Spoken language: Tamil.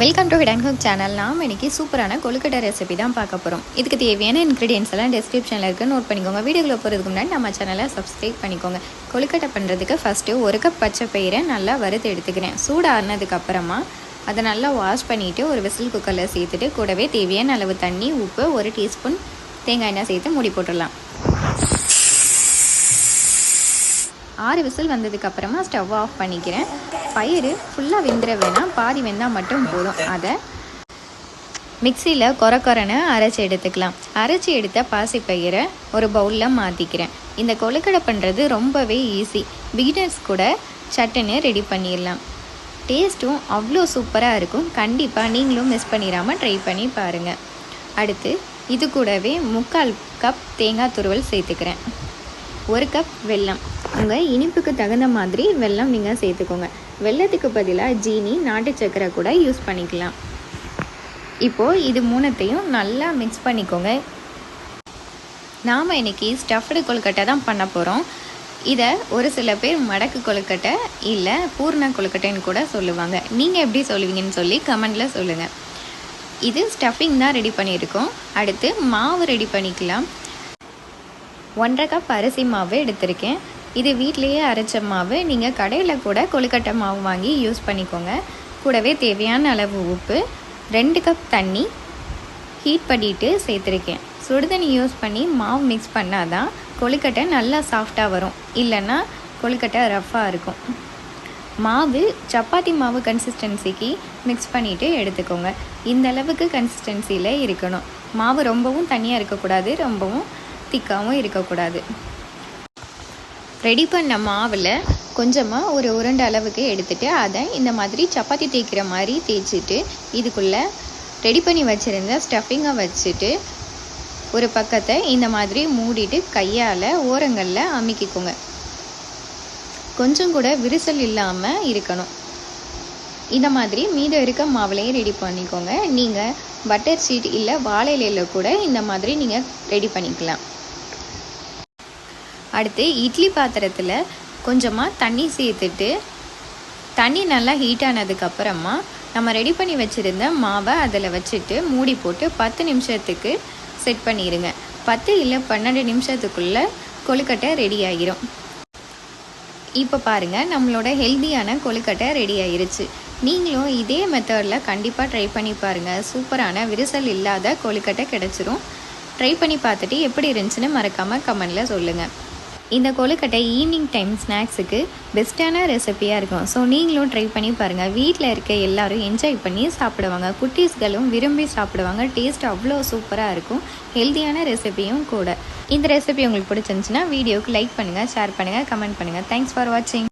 Welcome to hidden cook channel நாம் இன்றைக்கி சூப்பரான கொழுக்கட்டை ரெசிபி தான் பார்க்க போகிறோம் இதுக்கு தேவையான இன்க்ரீடியன்ஸ் எல்லாம் டிஸ்கிரிப்ஷனில் இருக்குது நோட் பண்ணிக்கோங்க. வீடியோக்குள்ள போகிறதுக்கு முன்னாடி நம்ம சேனலை சப்ஸ்கிரைப் பண்ணிக்கோங்க. கொழுக்கட்டை பண்ணுறதுக்கு ஃபஸ்ட்டு ஒரு கப் பச்சை பயிரை நல்லா வறுத்து எடுத்துக்கிறேன். சூடானதுக்கப்புறமா அதை நல்லா வாஷ் பண்ணிவிட்டு ஒரு விசில் குக்கரில் சேர்த்துட்டு கூடவே தேவையான அளவு தண்ணி உப்பு ஒரு டீஸ்பூன் தேங்காய் எண்ணெய் சேர்த்து மூடி போட்டுடலாம். ஆறு விசில் வந்ததுக்கு அப்புறமா ஸ்டவ் ஆஃப் பண்ணிக்கிறேன். பயிறு ஃபுல்லாக வெந்துட வேணாம் பாதி வெந்தால் மட்டும் போதும். அதை மிக்சியில் கொர கொரன்னு அரைச்சி எடுத்துக்கலாம். அரைச்சி எடுத்த பாசிப்பயிரை ஒரு பவுலில் மாற்றிக்கிறேன் இந்த கொழுக்கடை பண்ணுறது ரொம்பவே ஈஸி பிகினர்ஸ் கூட சட்டுன்னு ரெடி பண்ணிடலாம். டேஸ்ட்டும் அவ்வளோ சூப்பராக இருக்கும். கண்டிப்பாக நீங்களும் மிஸ் பண்ணிடாமல் ட்ரை பண்ணி பாருங்கள் அடுத்து இது கூடவே முக்கால் கப் தேங்காய் துருவல் சேர்த்துக்கிறேன். ஒரு கப் வெல்லம். உங்கள் இனிப்புக்கு தகுந்த மாதிரி வெல்லம் நீங்கள் சேர்த்துக்கோங்க. வெல்லத்துக்கு பதிலாக ஜீனி நாட்டு சர்க்கரை கூட யூஸ் பண்ணிக்கலாம். இப்போது இது மூணுத்தையும் நல்லா மிக்ஸ் பண்ணிக்கோங்க. நாம் இன்னைக்கு ஸ்டஃப்டு கொழுக்கட்டை தான் பண்ண போகிறோம் இதை ஒரு சில பேர் மடக்கு கொழுக்கட்டை இல்லை பூர்ண கொழுக்கட்டைன்னு கூட சொல்லுவாங்க. நீங்கள் எப்படி சொல்லுவீங்கன்னு சொல்லி கமெண்டில் சொல்லுங்கள் இது ஸ்டஃபிங் தான் ரெடி பண்ணியிருக்கோம். அடுத்து மாவு ரெடி பண்ணிக்கலாம். ஒன்றரை கப் அரிசி மாவு எடுத்திருக்கேன். இது வீட்லேயே அரைச்ச மாவு. நீங்கள் கடையில் கூட கொழுக்கட்டை மாவு வாங்கி யூஸ் பண்ணிக்கோங்க. கூடவே தேவையான அளவு உப்பு ரெண்டு கப் தண்ணி ஹீட் பண்ணிட்டு சேர்த்துருக்கேன். சுடுதண்ணி யூஸ் பண்ணி மாவு மிக்ஸ் பண்ணால் தான் கொழுக்கட்டை நல்லா சாஃப்டாக வரும். இல்லைன்னா கொழுக்கட்டை ரஃப்பாக இருக்கும். மாவு சப்பாத்தி மாவு கன்சிஸ்டன்சிக்கு மிக்ஸ் பண்ணிவிட்டு எடுத்துக்கோங்க. இந்த அளவுக்கு கன்சிஸ்டன்சியில் இருக்கணும். மாவு ரொம்பவும் தனியாக இருக்கக்கூடாது. ரொம்பவும் திக்காகவும் இருக்கக்கூடாது. ரெடி பண்ண மாவில் கொஞ்சமாக ஒரு உருண்டை அளவுக்கு எடுத்துகிட்டு அதை இந்த மாதிரி சப்பாத்தி தேய்க்கிற மாதிரி தேய்ச்சிட்டு இதுக்குள்ளே ரெடி பண்ணி வச்சுருந்த ஸ்டஃபிங்கை வச்சுட்டு ஒரு பக்கத்தை இந்த மாதிரி மூடிட்டு கையால் ஓரங்களில் அமுக்கிக்கோங்க. கொஞ்சம் கூட விரிசல் இல்லாமல் இருக்கணும். இந்த மாதிரி மீதம் இருக்க மாவுலையும் ரெடி பண்ணிக்கோங்க. நீங்கள் பட்டர் ஷீட் இல்லை வாழை இலையில் கூட இந்த மாதிரி நீங்கள் ரெடி பண்ணிக்கலாம். அடுத்து இட்லி பாத்திரத்தில் கொஞ்சமாக தண்ணி சேர்த்துட்டு தண்ணி நல்லா ஹீட் ஆனதுக்கப்புறமா நம்ம ரெடி பண்ணி வச்சுருந்த மாவை அதில் வச்சுட்டு மூடி போட்டு பத்து நிமிஷத்துக்கு செட் பண்ணிடுங்க பத்து இல்லை பன்னெண்டு நிமிஷத்துக்குள்ளே கொழுக்கட்டை ரெடி ஆகிரும் இப்போ பாருங்கள் நம்மளோட ஹெல்த்தியான கொழுக்கட்டை ரெடி ஆயிருச்சு. நீங்களும் இதே மெத்தடில் கண்டிப்பாக ட்ரை பண்ணி பாருங்கள் சூப்பரான விரிசல் இல்லாத கொழுக்கட்டை கிடச்சிரும். ட்ரை பண்ணி பார்த்துட்டு எப்படி இருந்துச்சுன்னு மறக்காமல் கமெண்டில் சொல்லுங்கள் இந்த கொழுக்கட்டை ஈவினிங் டைம் ஸ்நாக்ஸுக்கு பெஸ்ட்டான ரெசிபியாக இருக்கும். ஸோ நீங்களும் ட்ரை பண்ணி பாருங்கள் வீட்டில் இருக்க எல்லோரும் என்ஜாய் பண்ணி சாப்பிடுவாங்க. குட்டீஸ்களும் விரும்பி சாப்பிடுவாங்க. டேஸ்ட் அவ்வளோ சூப்பராக இருக்கும். ஹெல்த்தியான ரெசிபியும் கூட. இந்த ரெசிபி உங்களுக்கு பிடிச்சிருந்துச்சுன்னா வீடியோக்கு லைக் பண்ணுங்கள் ஷேர் பண்ணுங்கள் கமெண்ட் பண்ணுங்கள் தேங்க்ஸ் ஃபார் வாட்சிங்